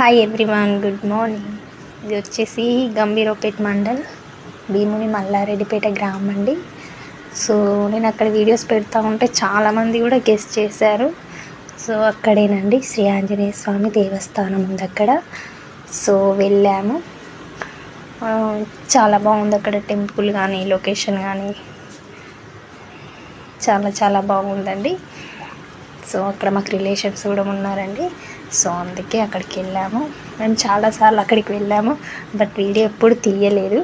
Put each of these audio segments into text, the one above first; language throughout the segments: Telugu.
హాయ్ ఎవ్రీవన్ గుడ్ మార్నింగ్ ఇది వచ్చేసి గంభీరపేట్ మండల్ భీముని మల్లారెడ్డిపేట గ్రామం అండి. సో నేను అక్కడ వీడియోస్ పెడతా ఉంటే చాలామంది కూడా గెస్ట్ చేశారు. సో అక్కడేనండి శ్రీ ఆంజనేయ స్వామి దేవస్థానం ఉంది అక్కడ. సో వెళ్ళాము. చాలా బాగుంది అక్కడ టెంపుల్ కానీ లొకేషన్ కానీ. చాలా చాలా బాగుందండి. సో అక్కడ మాకు రిలేషన్స్ కూడా ఉన్నారండి. సో అందుకే అక్కడికి వెళ్ళాము. మేము చాలాసార్లు అక్కడికి వెళ్ళాము బట్ వీడియో ఎప్పుడు తీయలేదు.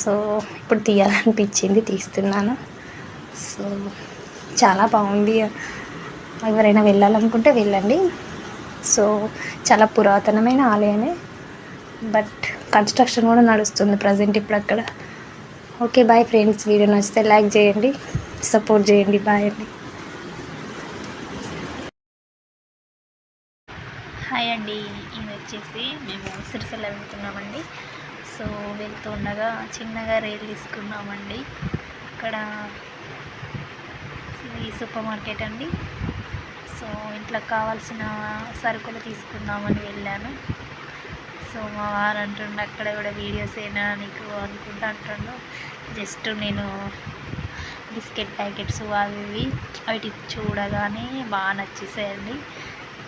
సో ఇప్పుడు తీయాలనిపించింది తీస్తున్నాను. సో చాలా బాగుంది. ఎవరైనా వెళ్ళాలనుకుంటే వెళ్ళండి. సో చాలా పురాతనమైన ఆలయమే బట్ కన్స్ట్రక్షన్ కూడా నడుస్తుంది ప్రజెంట్ ఇప్పుడు అక్కడ. Okay bye friends. వీడియో నచ్చితే లైక్ చేయండి సపోర్ట్ చేయండి బాయ్ అండి. హాయ్ అండి. ఇది వచ్చేసి మేము సిరిసిల్ల వెళ్తున్నామండి. సో వెళ్తూ ఉండగా చిన్నగా రైలు తీసుకున్నామండి. ఇక్కడ ఇది సూపర్ మార్కెట్ అండి. సో ఇంట్లో కావాల్సిన సరుకులు తీసుకుందామని వెళ్ళాను. సో మా వారు అంటుండ అక్కడ కూడా వీడియోస్ అయినా నీకు? అనుకుంటా అంటుండు. జస్ట్ నేను బిస్కెట్ ప్యాకెట్స్ అవి ఇవి వాటి చూడగానే బాగా నచ్చేసాయండి.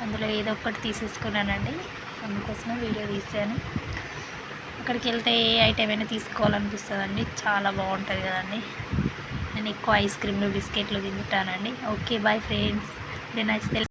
అందులో ఏదో ఒకటి తీసేసుకున్నానండి. అందుకోసమే వీడియో తీసాను. అక్కడికి వెళ్తే ఏ ఐటెం అయినా తీసుకోవాలనిపిస్తుందండి. చాలా బాగుంటుంది కదండి. నేను ఎక్కువ ఐస్ క్రీమ్లు బిస్కెట్లు తింటానండి. Okay bye friends. నేను నచ్చితే